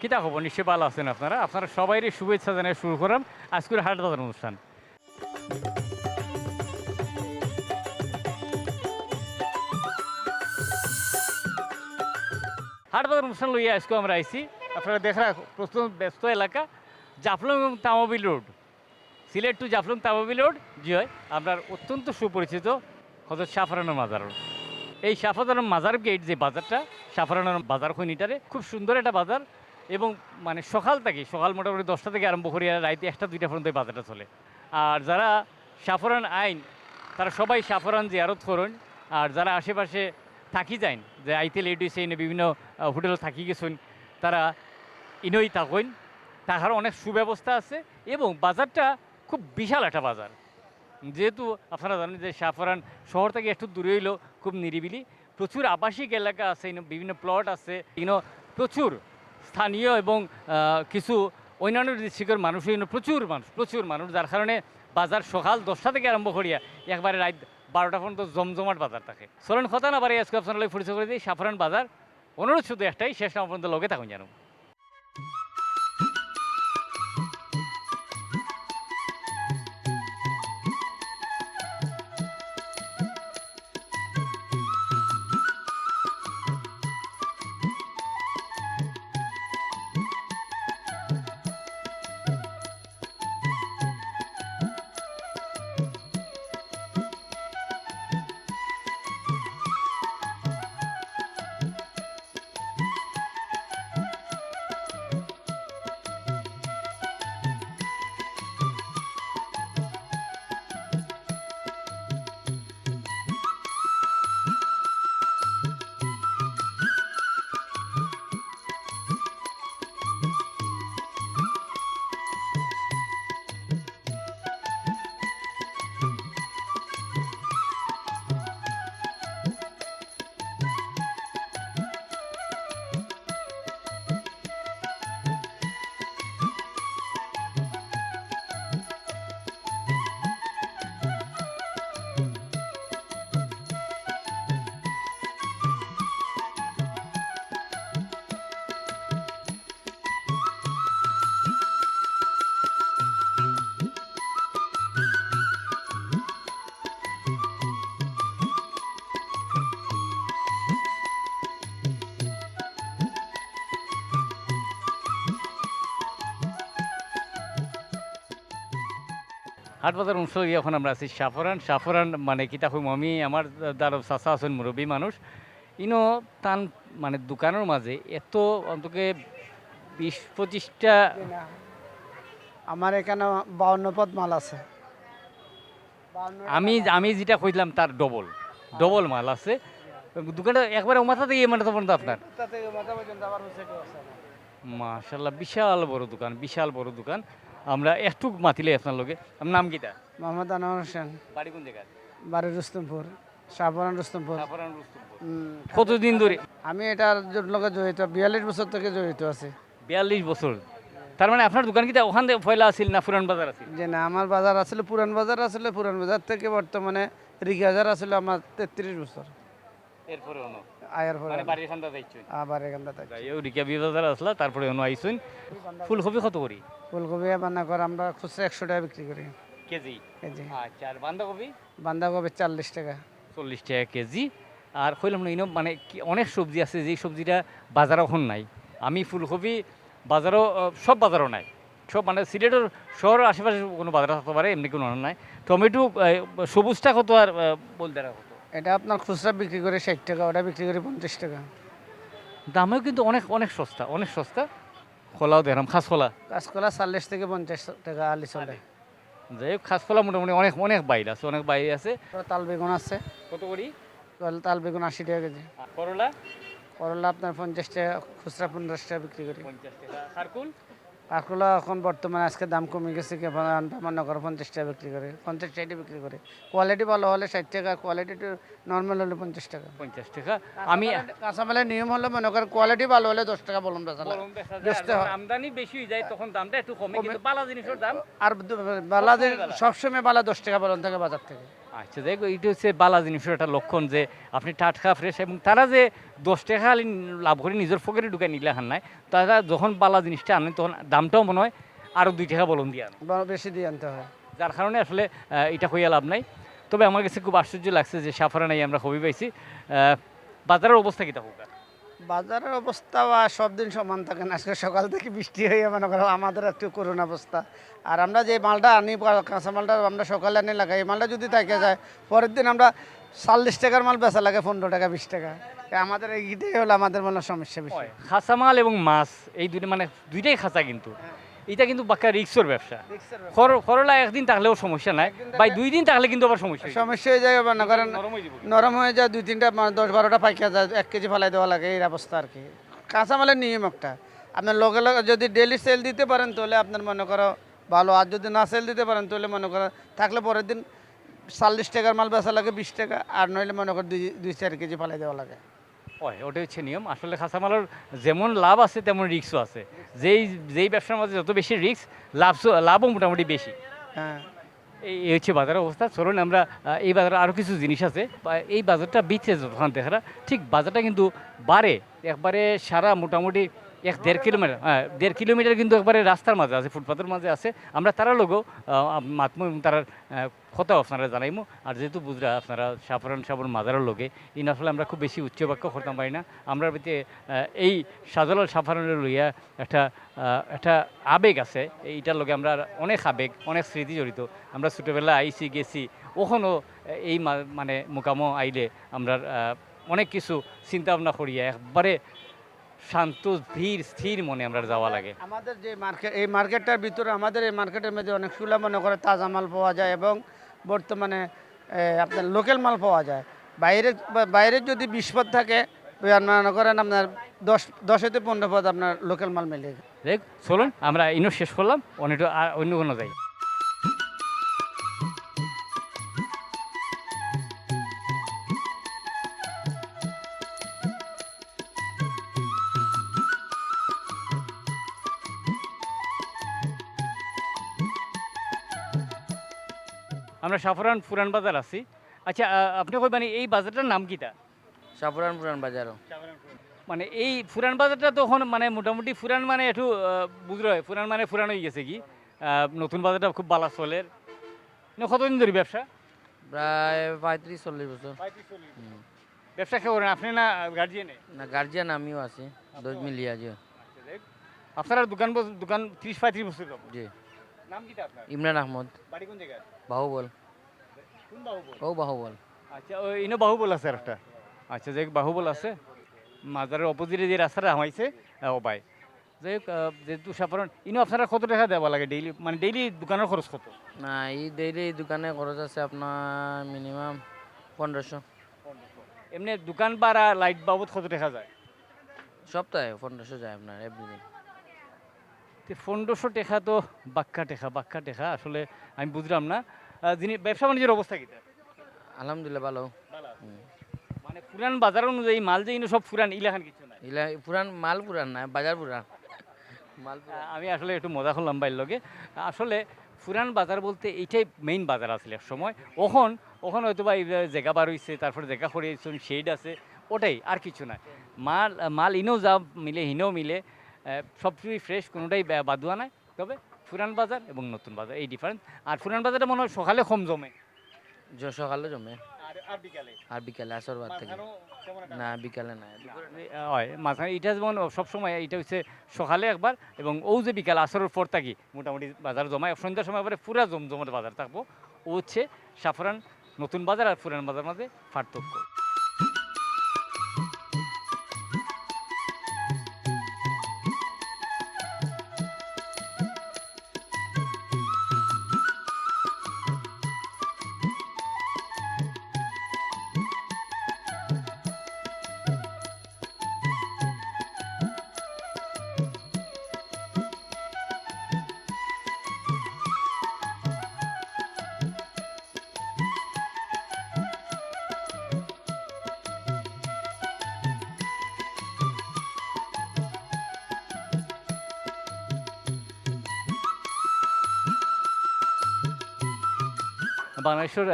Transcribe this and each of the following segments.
কিতা খবর? নিশ্চয়ই ভালো আছেন আপনারা। আপনারা সবাইরই শুভেচ্ছা জানিয়ে শুরু করাম আজকের হাট বাজার অনুষ্ঠান। হাট বাজার অনুষ্ঠান লইয়া আজকে আমরা আইছি। আপনারা দেখা প্রস্তুত ব্যস্ত এলাকা, জাফলং এবং Tamabil road. Sylhet to Jaflong Tamabil road, জি হয়, আপনার অত্যন্ত সুপরিচিত হজরত সাফরানোর মাজার এই সাফরানোর মাজার গেট যে বাজারটা, সাফরানোর বাজার খনিটারে, খুব সুন্দর একটা বাজার। এবং মানে সকাল থেকে, সকাল মোটামুটি দশটা থেকে আরম্ভ করিয়া রাইতে একটা, দুইটা পর্যন্ত বাজারটা চলে। আর যারা সাফরান আইন, তারা সবাই সাফরান জিয়ারত করুন, আর যারা আশেপাশে থাকি যান যে আইতে লেট হয়েছে এনে বিভিন্ন হোটেলে থাকি গেছেন, তারা ইনই থাকুন। তাহার অনেক সুব্যবস্থা আছে এবং বাজারটা খুব বিশাল একটা বাজার। যেহেতু আপনারা জানেন যে সাফরান শহর থেকে একটু দূরে হইলেও খুব নিরিবিলি। প্রচুর আবাসিক এলাকা আছে, বিভিন্ন প্লট আছে ইনো প্রচুর স্থানীয় এবং কিছু অন্যান্য ডিস্ট্রিক্টের মানুষ প্রচুর মানুষ প্রচুর মানুষ, যার কারণে বাজার সকাল দশটা থেকে আরম্ভ করিয়া একবারে রাত বারোটা পর্যন্ত জমজমাট বাজার থাকে। চলেন কথা না বাড়ি আজকে আপনার পরিচয় করে দিই, সাফরান বাজার, অনুরোধ শুধু একটাই, শেষ নাম পর্যন্ত লগে থাকুন জানো হাট বাজার অংশ এখন আমরা আছি সাফরান সাফরান মানে কিতা হইম? আমি আমার দ্বারা চাচা আছেন মুরব্বী মানুষ। ইনো তান মানে দোকানের মাঝে এত অন্তকে বিশ পঁচিশটা আমার এখানে বাউন্ন পদ মাল আছে। আমি আমি যেটা কইলাম তার ডবল। ডবল মাল আছে। দোকানটা একবারে মাথা থেকে মানে তখন আপনার? মাশাল্লাহ বিশাল বড় দোকান বিশাল বড় দোকান। আমরা একটু মাতিলে আপনার লগে। আপনার নাম কিটা? মোহাম্মদ আনোয়ার হোসেন। বাড়ি কোন জায়গায়? বাড়ি রুস্তমপুর সাফরান রুস্তমপুর। কতদিন ধরে? আমি এটার লগে জড়িত বিয়াল্লিশ বছর থেকে জড়িত আছি। বিয়াল্লিশ বছর। তার মানে আপনার দোকান কিটা ওখান থেকে পয়লা আছিল না পুরান বাজার আছিল? যে না আমার বাজার আসলে পুরান বাজার আসলে পুরান বাজার থেকে বর্তমানে রিগি বাজার আসলে আমার তেত্রিশ বছর। এরপরে অন্য? আয়ার পরে মানে বাড়ির খান্দা যাইছেন আবার এখানটা থাকি এই রিকা বাজার আসলা তারপরে অন্য আইছুন। ফুলকপি কত করি? ফুলকপি বান্না করে আমরা খুচরা একশো টাকা বিক্রি করি। কেজি? কেজি আচ্ছা আর বাঁধাকপি? বান্ধাকপি চাল্লিশ টাকা। চল্লিশ টাকা কেজি। আর কইলাম না ইনো মানে অনেক সবজি আছে যেই সবজিটা বাজারে এখন নাই। আমি ফুলকপি বাজারও সব বাজারও নাই। সব মানে সিলেটের শহর আশেপাশে কোনো বাজার থাকতে পারে এমনি কোনো নাই। টমেটো সবুজটা কত আর বলতে রাখো কত? এটা আপনার খুচরা বিক্রি করে ষাট টাকা ওটা বিক্রি করে পঞ্চাশ টাকা। দামেও কিন্তু অনেক অনেক সস্তা অনেক সস্তা। খোলাও দেখলাম খাস খোলা। কাঁচকলা চাল্লিশ থেকে পঞ্চাশ টাকা আলি চলে। যাই হোক খাস খোলা মোটামুটি অনেক অনেক বাইর আছে অনেক বাইরে আছে। তাল বেগুন আছে। কত করি? তাল- তাল বেগুন আশি টাকা কেজি। করলা? করলা আপনার পঞ্চাশ টাকা খুচরা পঞ্চাশ টাকা বিক্রি করি। পঞ্চাশ টাকা। খারকুল? কাঁকড়া এখন বর্তমানে আজকে দাম কমে গেছে কি মনে করো পঞ্চাশ টাকা বিক্রি করে পঞ্চাশ টাকা বিক্রি করে। কোয়ালিটি ভালো হলে ষাট টাকা কোয়ালিটি নর্মাল হলে পঞ্চাশ টাকা। পঞ্চাশ টাকা? আমি কাঁচামালের নিয়ম হলে মনে করেন কোয়ালিটি ভালো হলে দশ টাকা বলুন বেচা হয়। আমদানি বেশি হয়ে যায় তখন দামটা একটু কমে কিন্তু বালা জিনিসের দাম আর বালা। সবসময় বালা দশ টাকা বলুন থাকে বাজার থেকে। আচ্ছা দেখো এইটা হচ্ছে বালা জিনিসের একটা লক্ষণ যে আপনি টাটকা ফ্রেশ এবং তারা যে দশ টাকা খালি লাভ করে নিজের ফকেটে ঢুকে নিলে হান নাই তারা যখন বালা জিনিসটা আনে তখন দামটাও মনে হয় আরও দুই টাকা বলুন দিয়ে আনে। বেশি দিয়ে আনতে হয়। যার কারণে আসলে এটা হইয়া লাভ নাই। তবে আমার কাছে খুব আশ্চর্য লাগছে যে সাফারা নাই আমরা হবি পাইছি। বাজারের অবস্থা কী থাকুক বাজারের অবস্থা বা সব দিন সমান থাকে না। আজকে সকাল থেকে বৃষ্টি হয়ে মনে করো আমাদের একটু করুণ অবস্থা। আর আমরা যে মালটা আনি কাঁচা মালটা আমরা সকালে আনি লাগাই এই মালটা যদি থাকে যায় পরের দিন আমরা চাল্লিশ টাকার মাল বেচা লাগে পনেরো টাকা বিশ টাকা। আমাদের এইটাই হলো আমাদের মনে হয় সমস্যা বেশি। খাঁচা মাল এবং মাছ এই দুটো মানে দুইটাই খাঁচা কিন্তু। এটা কিন্তু বাক্কা রিক্সর ব্যবসা। খর- খরলা একদিন থাকলেও সমস্যা নাই। ভাই দুই দিন থাকলে কিন্তু আবার সমস্যা সমস্যা হয়ে যায় নরম হয়ে নরম হয়ে যায় দুই তিনটা মানে দশ বারোটা পাইকা যায় এক কেজি ফেলাই দেওয়া লাগে এই অবস্থা আর কি। কাঁচামালের নিয়ম একটা। আপনার লগে লগে যদি ডেলি সেল দিতে পারেন তাহলে আপনার মনে করো ভালো। আর যদি না সেল দিতে পারেন তাহলে মনে করো থাকলে পরের দিন চল্লিশ টাকার মাল বেচা লাগে বিশ টাকা আর নইলে মনে করো দুই দুই চার কেজি ফেলাই দেওয়া লাগে। হয় ওটাই হচ্ছে নিয়ম। আসলে খাসামালার যেমন লাভ আছে তেমন রিক্সও আছে। যেই যেই ব্যবসার মধ্যে যত বেশি রিক্স লাভ লাভও মোটামুটি বেশি। হ্যাঁ। এই এই হচ্ছে বাজারের অবস্থা। চলুন আমরা এই বাজারে আরও কিছু জিনিস আছে। এই বাজারটা বিচ্ছে যখন দেখারা ঠিক বাজারটা কিন্তু বাড়ে। একবারে সারা মোটামুটি এক দেড় কিলোমিটার হ্যাঁ দেড় কিলোমিটার কিন্তু একবারে রাস্তার মাঝে আছে ফুটপাথের মাঝে আছে। আমরা তারা লোকও মাতমু এবং তার কথা আপনারা জানাইমু। আর যেহেতু বুঝরা আপনারা সাফরান সাবর মাজারের লোকে এই আসলে আমরা খুব বেশি উচ্চ বাক্য করতাম পারি না। আমরা ভিতরে এই সাজালাল সাফারনের লইয়া একটা একটা আবেগ আছে। এইটার লগে আমরা অনেক আবেগ, অনেক স্মৃতি জড়িত। আমরা ছোটোবেলায় আইসি গেছি ওখানেও এই মানে মোকামো আইলে আমরা অনেক কিছু চিন্তা ভাবনা করিয়া একবারে শান্ত ধীর স্থির মনে আমরা যাওয়া লাগে। আমাদের যে মার্কেট এই মার্কেটটার ভিতরে আমাদের এই মার্কেটের মধ্যে অনেক সুলা মনে করে তাজা মাল পাওয়া যায় এবং বর্তমানে আপনার লোকাল মাল পাওয়া যায়। বাইরে বা- বাইরে যদি বিশ পদ থাকে আপনার মনে করেন আপনার দশ দশ হতে পনেরো পদ আপনার লোকাল মাল মিলে। দেখ চলুন আমরা ইনো শেষ করলাম অনেক অন্য কোনো যাই। আমরা সাফরান পুরান বাজার আছি। আচ্ছা আপনি কইবেন এই বাজারটার নাম কিটা? সাপুরান পুরান বাজারও। মানে এই ফুরান বাজারটা তখন মানে মোটামুটি ফুরান মানে একটু বুঝলো হয় ফুরান মানে ফুরান হয়ে গেছে কি? নতুন বাজারটা খুব বালা চলের না কতদিন ধরে ব্যবসা? প্রায় পঁয়ত্রিশ চল্লিশ বছর। ব্যবসা কে করেন আপনি না গার্জিয়ানে না গার্জিয়ান আমিও আছি। দশ মিলিয়ে আছে। আপনার দোকান দোকান ত্রিশ পঁয়ত্রিশ বছর জি। নাম আপনার? ইমরান আহমদ। বাড়ি কোন জায়গায়? বাহুবল। ও বাহুবল। আচ্ছা ওই ইনো বাহুবল আছে একটা আচ্ছা যে বাহুবল আছে। মাজারের অপোজিটে যে রাস্তাটা হামাইছে ভাই। যাই হোক যেহেতু সাধারণ ইনো আপনারা কত টাকা দেওয়া লাগে ডেইলি মানে ডেইলি দোকানের খরচ কত? না এই ডেইলি দোকানে খরচ আছে আপনার মিনিমাম পনেরোশো। এমনি দোকান ভাড়া লাইট বাবদ কত টাকা যায়? সপ্তাহে পনেরোশো যায় আপনার এভরিদিন তো পনেরোশো টাকা তো বাক্কা টেকা বাক্কা টেকা। আসলে আমি বুঝলাম না। যিনি ব্যবসা বাণিজ্যের অবস্থা কি? আলহামদুলিল্লাহ ভালো। মানে পুরান বাজার অনুযায়ী মাল যে সব পুরান ইলাখান কিছু ইলা পুরান মাল পুরান না বাজার পুরান। মাল আমি আসলে একটু মজা করলাম বাইর লগে। আসলে পুরান বাজার বলতে এইটাই মেইন বাজার আসলে এক সময়। ওখন ওখন হয়তো বা জায়গা বার হয়েছে তারপরে জায়গা করিয়েছেন শেড আছে ওটাই আর কিছু নাই। মাল মাল ইনেও যা মিলে হিনেও মিলে আহ, সব কিছুই ফ্রেশ কোনোটাই বাদুয়া নাই। তবে পুরান বাজার এবং নতুন বাজার এই ডিফারেন্স আর পুরান বাজারটা মনে হয় সকালে কম জমে। সকালে জমে। আর আর বিকালে? আর বিকালে আসর বাদ থেকে। না বিকালে না। হয় মাঝখানে এটা যেমন সবসময় এটা হচ্ছে সকালে একবার এবং ও যে বিকাল আসরের পর থাকি মোটামুটি বাজার জমায়। সন্ধ্যার সময় এবারে পুরা জমজমাট বাজার থাকব। ও হচ্ছে সাফরান নতুন বাজার আর পুরান বাজার মাঝে পার্থক্য। বাংলাদেশের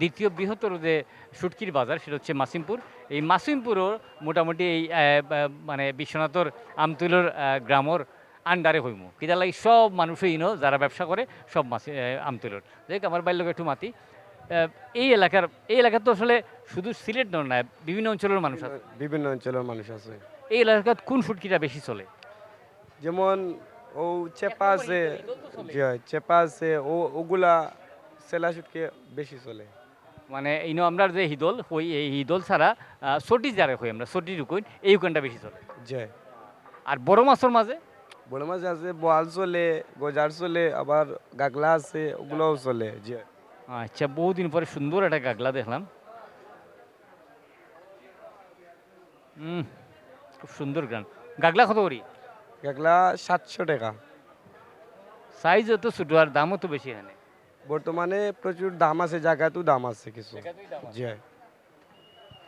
দ্বিতীয় বৃহত্তর যে সুটকির বাজার সেটা হচ্ছে মাসিমপুর। এই মাসিমপুরও মোটামুটি এই মানে বিশ্বনাথর আমতুলোর গ্রামর আন্ডারে হইম। কিতা লাগে সব মানুষই ইনো যারা ব্যবসা করে সব মাসি আমতুলোর। দেখ আমার বাল্যকে একটু মাতি। এই এলাকার এই এলাকার তো আসলে শুধু সিলেট নয় না বিভিন্ন অঞ্চলের মানুষ আছে। বিভিন্ন অঞ্চলের মানুষ আছে। এই এলাকার কোন সুটকিটা বেশি চলে? যেমন ও চেপা আছে চেপা আছে ও ওগুলা সেলা বেশি চলে। মানে ইনো আমরা যে হিদল হই এই হিদল ছাড়া সটি যারে হই আমরা সটি রুকুন এই উকানটা বেশি চলে। জি আর বড় মাছের মাঝে? বড় মাছ আছে বোয়াল চলে গজার চলে আবার গাগলা আছে ওগুলোও চলে জি হয়। আচ্ছা বহুদিন পরে সুন্দর একটা গাগলা দেখলাম। হুম খুব সুন্দর গান। গাগলা কত করি? গাগলা সাতশো টাকা। সাইজ তো ছোটো আর দামও তো বেশি এখানে বর্তমানে প্রচুর দাম আছে জায়গাতেও দাম আছে কিছু। জি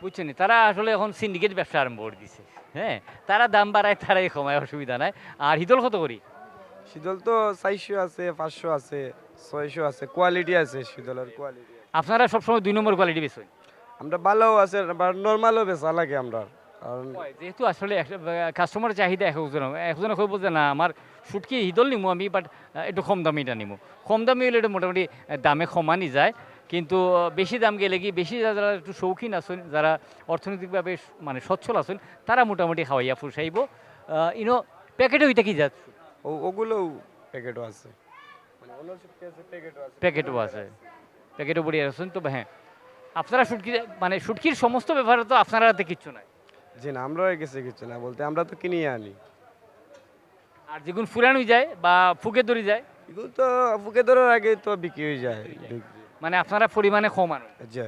বুঝছেন তারা আসলে এখন সিন্ডিকেট ব্যবসা আরম্ভ করে দিছে হ্যাঁ? তারা দাম বাড়ায় তারাই কমায় অসুবিধা নাই। আর হিদল কত করি? শীতল তো চারশো আছে পাঁচশো আছে ছয়শো আছে কোয়ালিটি আছে শীতলের কোয়ালিটি আপনারা সবসময় দুই নম্বর কোয়ালিটি বেছেন আমরা ভালোও আছে নর্মালও বেচা লাগে আমরা। কারণ যেহেতু আসলে কাস্টমার চাহিদা একজন একজনে কইব যে না আমার সুটকি হিদল নিমু আমি বাট একটু কম দামি এটা নিমু। কম দামি হলে এটা মোটামুটি দামে কমানি যায়। কিন্তু বেশি দাম গেলে কি বেশি যারা একটু শৌখিন আছেন যারা অর্থনৈতিকভাবে মানে সচ্ছল আছেন তারা মোটামুটি খাওয়াইয়া ফুসাইব। ইনো প্যাকেটে ওইটা কি যা ও ওগুলোও প্যাকেটও আছে। মানে প্যাকেটও আছে? প্যাকেটও আছে। প্যাকেটও বড়িয়ে আছেন তো হ্যাঁ। আপনারা সুটকি মানে সুটকির সমস্ত ব্যাপারে তো আপনারা হাতে কিচ্ছু নাই। জি না আমরাও গেছে কিছু না বলতে আমরা তো কিনিয়ে আনি। আর যেগুন ফুরানো যায় বা ফুকে দড়ি যায়? এগুলো তো ফুকে ধরার আগে তো বিক্রি হয়ে যায়। মানে আপনারা পরিমাণে কম আনুন? জি।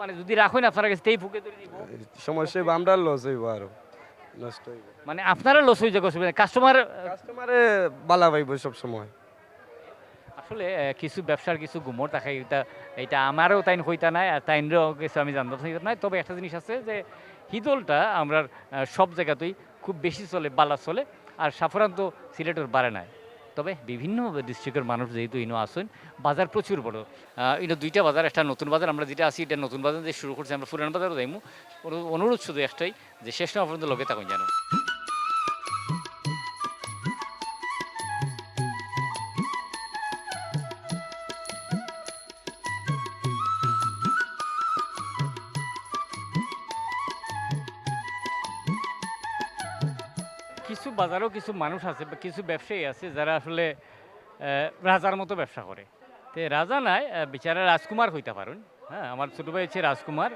মানে যদি রাখেন আপনারা কাছে তেই ফুকে ধরে দিব। সমস্যা হইব আমরা লস হইব আরও নষ্ট হইব। মানে আপনারা লস হয়ে যাবে অসুবিধা কাস্টমার কাস্টমারে বালা পাইব সব সময় আসলে কিছু ব্যবসার কিছু গুমর থাকে এটা এটা আমারও তাইন হইতা নাই আর তাইনরও কিছু আমি জানতে নাই তবে একটা জিনিস আছে যে হিদলটা আমরা সব জায়গাতেই খুব বেশি চলে, বালা চলে, আর সাফরান তো সিলেটের বাড়ে না তবে বিভিন্ন ডিস্ট্রিক্টের মানুষ যেহেতু ইনো আসেন বাজার প্রচুর বড়। ইনো দুইটা বাজার, একটা নতুন বাজার, আমরা যেটা আছি এটা নতুন বাজার যে শুরু করছি, আমরা পুরান বাজারও যাইমু। অনুরোধ শুধু একটাই যে শেষ না পর্যন্ত লোকে তখন জানো কিছু কিছু মানুষ আছে বা কিছু ব্যবসায়ী আছে যারা আসলে রাজার মতো ব্যবসা করে। তে রাজা নাই বিচারা রাজকুমার হইতে পারেন। হ্যাঁ আমার ছোটো ভাই হচ্ছে রাজকুমার।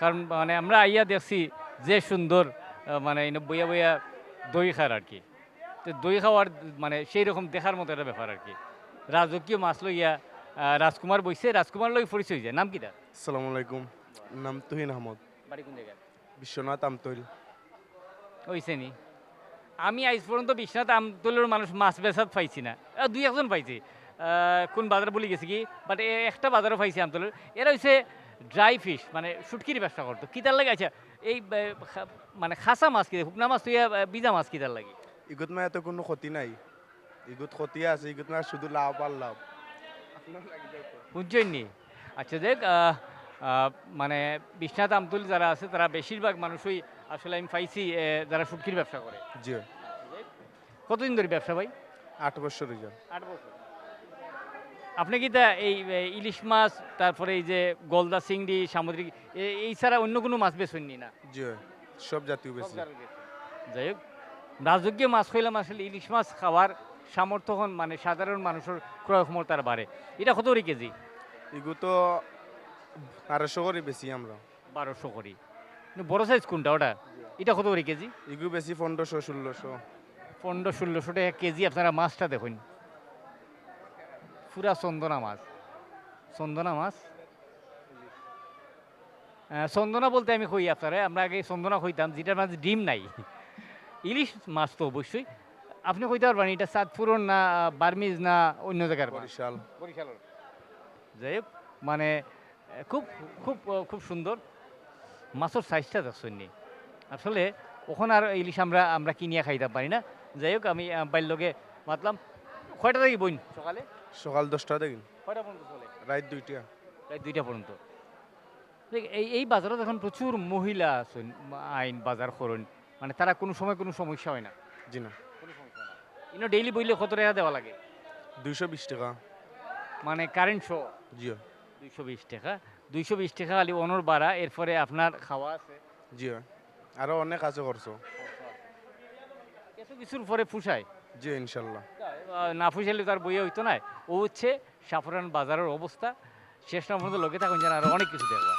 কারণ মানে আমরা আইয়া দেখছি যে সুন্দর মানে বইয়া বইয়া দই খার আর কি। তো দই খাওয়ার মানে সেই রকম দেখার মতো একটা ব্যাপার আর কি। রাজকীয় মাছ লইয়া রাজকুমার বইছে রাজকুমার লই পরিচয় যায় নাম কি তার? আসসালামু আলাইকুম। নাম তুহিন আহমদ। বাড়ি কোন জায়গায়? বিশ্বনাথ আমতৈল। হইছে নি আমি আজ পর্যন্ত বিশ্বনাথ আমতলের মানুষ মাছ বেচাত পাইছি না। দুই একজন পাইছি। কোন বাজার বলি গেছি কি? বাট একটা বাজারও পাইছি আমতলের। এরা হচ্ছে ড্রাই ফিশ মানে শুটকির ব্যবসা করতো। কিতার লাগে? আচ্ছা এই মানে খাসা মাছ কি? শুকনা মাছ তুই বিজা মাছ কিতার লাগে? ইগুত মা এত কোনো ক্ষতি নাই। ইগুত ক্ষতি আছে ইগুত মা শুধু লাভ আর লাভ। বুঝছেন নি? আচ্ছা দেখ মানে বিশ্বনাথ আমতুল যারা আছে তারা বেশিরভাগ মানুষই আসলে আমি পাইছি যারা শুটকির ব্যবসা করে। জি। কতদিন ধরে ব্যবসা ভাই? আট বছর আট বছর। আপনি কি তা এই ইলিশ মাছ তারপরে এই যে গলদা চিংড়ি সামুদ্রিক এই ছাড়া অন্য কোনো মাছ বেছেননি না? জি সব জাতীয় বেশি যাই হোক রাজকীয় মাছ খাইলাম আসলে ইলিশ মাছ খাওয়ার সামর্থ্য হন মানে সাধারণ মানুষের ক্রয় ক্ষমতার বাড়ে। এটা কত করে কেজি? ইগু তো আড়াইশো করে বেশি আমরা। বারোশো করি। বড় সাইজ কোনটা ওটা? এটা কত করে কেজি? ইগু বেশি পনেরোশো ষোলোশো। পনেরো ষোলোশো টাকা কেজি আপনারা মাছটা দেখুন। পুরা চন্দনা মাছ। চন্দনা মাছ। চন্দনা বলতে আমি কই আপনারা? আমরা আগে চন্দনা কইতাম যেটার মাছ ডিম নাই। ইলিশ মাছ তো অবশ্যই। আপনি কইতে পারবেন এটা চাঁদপুরন না বার্মিজ না অন্য জায়গার বরিশাল। বরিশালের। যাই হোক মানে খুব খুব খুব সুন্দর। মাছের সাইজটা দেখছেন নি। আসলে ওখানে আর ইলিশ আমরা আমরা কিনিয়া খাইতে পারি না? যাই হোক আমি বাল্যকে মাতলাম। কয়টা থেকে বইন সকালে? সকাল দশটা দেখুন কয়টা পর্যন্ত চলে? রাত দুইটা। প্রায় দুইটা পর্যন্ত। এই এই বাজারত এখন প্রচুর মহিলা আছেন আইন বাজার করুন মানে তারা কোনো সময় কোনো সমস্যা হয় না। জি না। কোনো সমস্যা না ইনো ডেইলি বইলে কত টাকা দেওয়া লাগে? দুইশো বিশ টাকা। মানে কারেন্ট শো জিও দুইশো বিশ টাকা। দুইশো বিশ টাকা খালি অনর বাড়া এরপরে আপনার খাওয়া আছে। জিও আরও অনেক আছে করছ এত কিছুর পরে ফুসায়। জি ইনশাল্লাহ। না ফুসাইলে তার বইয়ে হইতো না। ও হচ্ছে সাফরান বাজারের অবস্থা। শেষ না পর্যন্ত লোকে থাকুন যেন আরও অনেক কিছু দেখবা।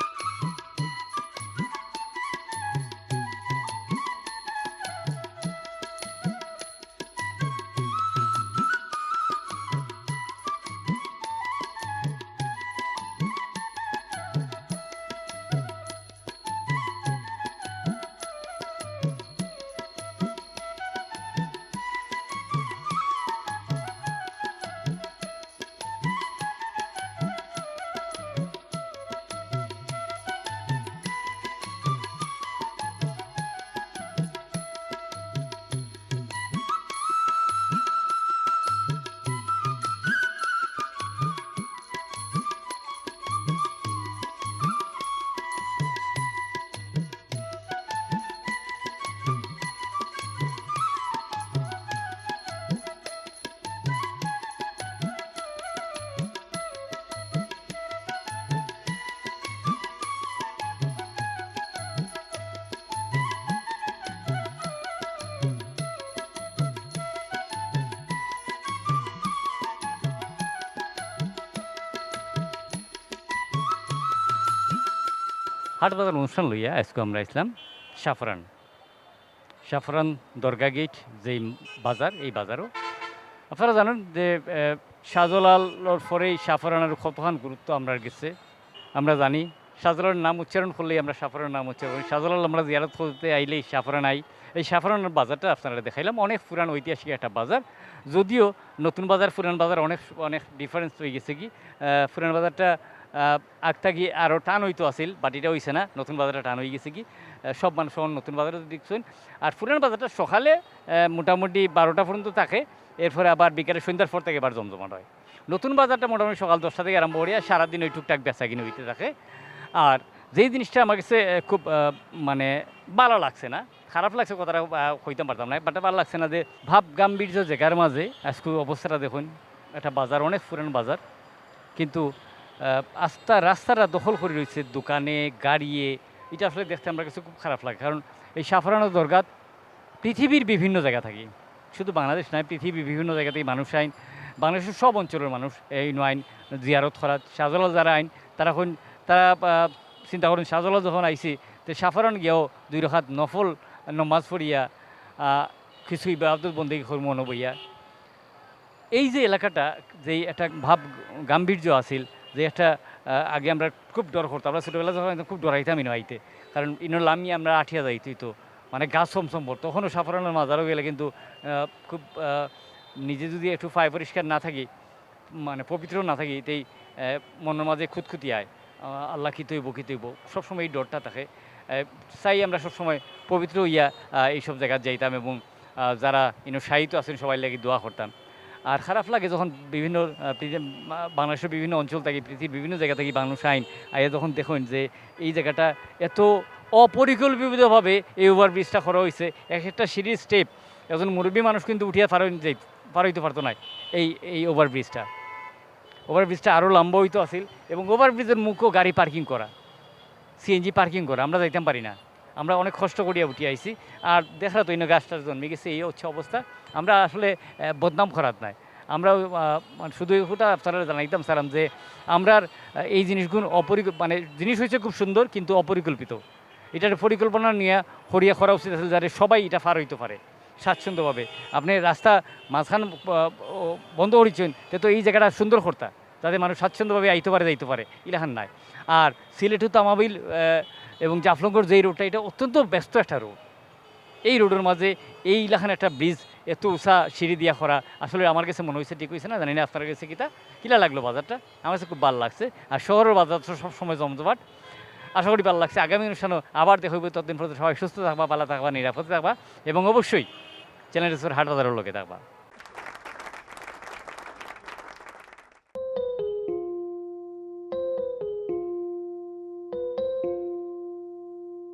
হাট বাজার অনুষ্ঠান লইয়া আজকে আমরা আসলাম সাফরান। সাফরান দরগা গেট, যেই বাজার, এই বাজারও। আপনারা জানেন যে শাহজালালর পরেই সাফরানের কতখান গুরুত্ব আমরা গেছে। আমরা জানি শাহজালালের নাম উচ্চারণ করলেই আমরা সাফরানের নাম উচ্চারণ করি। শাহজালাল আমরা জিয়ারত করতে আইলেই সাফরান আই। এই সাফরানের বাজারটা আপনারা দেখাইলাম, অনেক পুরান ঐতিহাসিক একটা বাজার। যদিও নতুন বাজার, পুরান বাজার অনেক অনেক ডিফারেন্স হয়ে গেছে কি। পুরান বাজারটা আগটা গিয়ে আরও টান হইতো আসিল বাট এটা হইছে না নতুন বাজারটা টান হয়ে গেছে কি? সব মানুষ নতুন বাজারে দেখছেন। আর পুরান বাজারটা সকালে মোটামুটি বারোটা পর্যন্ত থাকে এরপরে আবার বিকেলে সন্ধ্যার পর থেকে এবার জমজমাট হয়। নতুন বাজারটা মোটামুটি সকাল দশটা থেকে আরম্ভ করি আর সারাদিন ওই টুকটাক বেচা কিনে হইতে থাকে। আর যেই জিনিসটা আমার কাছে খুব মানে ভালো লাগছে না খারাপ লাগছে কথাটা আহ, কইতে পারতাম না বাট ভালো লাগছে না যে ভাব গাম্ভীর্য জায়গার মাঝে আজকে অবস্থাটা দেখুন একটা বাজার অনেক পুরান বাজার কিন্তু আস্তা রাস্তাটা দখল করে রয়েছে দোকানে, গাড়িয়ে। এটা আসলে দেখতে আমার কাছে খুব খারাপ লাগে। কারণ এই সাফরানো দরগাত পৃথিবীর বিভিন্ন জায়গা থাকে। শুধু বাংলাদেশ নয়, পৃথিবীর বিভিন্ন জায়গা থেকে মানুষ আইন, বাংলাদেশের সব অঞ্চলের মানুষ এই আইন জিয়ারত করা। শাহজালাল যারা আইন, তারা এখন, তারা চিন্তা করেন শাহজালাল যখন আইসি তো সাফারন গিয়েও দুই রখাত নফল, নমাজ পড়িয়া কিছু ইবাদত বন্দি কর্ম নবইয়া। এই যে এলাকাটা, যেই একটা ভাব, গাম্ভীর্য আছিল যে একটা আগে আমরা খুব ডর করতাম। আমরা ছোটোবেলা যখন খুব ডরাইতাম ইনো আইতে। কারণ ইনো লামি আমরা আঠিয়া যাইতই তো মানে গাছ সমসম পড়তো তখনও সাফরানোর মাজারও গেলে কিন্তু খুব নিজে যদি একটু ফায় পরিষ্কার না থাকি মানে পবিত্র না থাকি, তেই মনের মাঝে খুঁতখুতি আয়। আল্লাহ কি তৈব কি তৈব। সবসময় এই ডরটা থাকে। চাই আমরা সবসময় পবিত্র ইয়া এইসব জায়গায় যাইতাম এবং যারা ইনো সাহিত্য আছেন সবাই লাগে দোয়া করতাম। আর খারাপ লাগে যখন বিভিন্ন বাংলাদেশের বিভিন্ন অঞ্চল থেকে, পৃথিবীর বিভিন্ন জায়গা থেকে বাংলা আইন আইয়া যখন দেখুন যে এই জায়গাটা এত অপরিকল্পিতভাবে এই ওভারব্রিজটা করা হয়েছে এক একটা সিঁড়ির স্টেপ একজন মুরব্বী মানুষ কিন্তু উঠিয়া পার যাই পার হইতে পারতো না এই এই ওভারব্রিজটা ওভারব্রিজটা আরও লম্বা হইতো আসিল এবং ওভারব্রিজের মুখও গাড়ি পার্কিং করা সিএনজি পার্কিং করা, আমরা যাইতাম পারি না। আমরা অনেক কষ্ট করিয়া উঠে আইছি। আর দেখা তো ইনো গাছটা জন্মে গেছে, এই হচ্ছে অবস্থা। আমরা আসলে বদনাম করাত নাই। আমরা মানে শুধু ওটা আপনারা জানাইতাম, সালাম, যে আমরা এই জিনিসগুলো অপরিক মানে জিনিস হয়েছে খুব সুন্দর, কিন্তু অপরিকল্পিত। এটার পরিকল্পনা নিয়ে হরিয়া করা উচিত আছে, যাতে সবাই এটা পার হইতে পারে, স্বাচ্ছন্দ্যভাবে। আপনি রাস্তা মাঝখান বন্ধ করেছেন, তো এই জায়গাটা সুন্দর করতা যাতে মানুষ স্বাচ্ছন্দ্যভাবে আইতে পারে, যাইতে পারে। ইলাহান নাই। আর সিলেটু তামাবিল এবং জাফলঙ্গর যেই রোডটা, এটা অত্যন্ত ব্যস্ত একটা রোড। এই রোডের মাঝে এই ইলাখান একটা ব্রিজ, এত উষা সিঁড়ি দিয়া করা আসলে আমার কাছে মনে হয়েছে, ঠিক হয়েছে না? জানি না আপনার কাছে কিটা কিলা লাগল বাজারটা? আমার কাছে খুব ভালো লাগছে। আর শহরের বাজার তো সবসময় জমজমাট। আশা করি ভালো লাগছে। আগামী অনুষ্ঠানও আবার দেখা হইবে। ততদিন পর্যন্ত সবাই সুস্থ থাকবা, ভালো থাকবা, নিরাপদে থাকবা, এবং অবশ্যই চ্যানেলের হাট বাজারের লোকে থাকবা।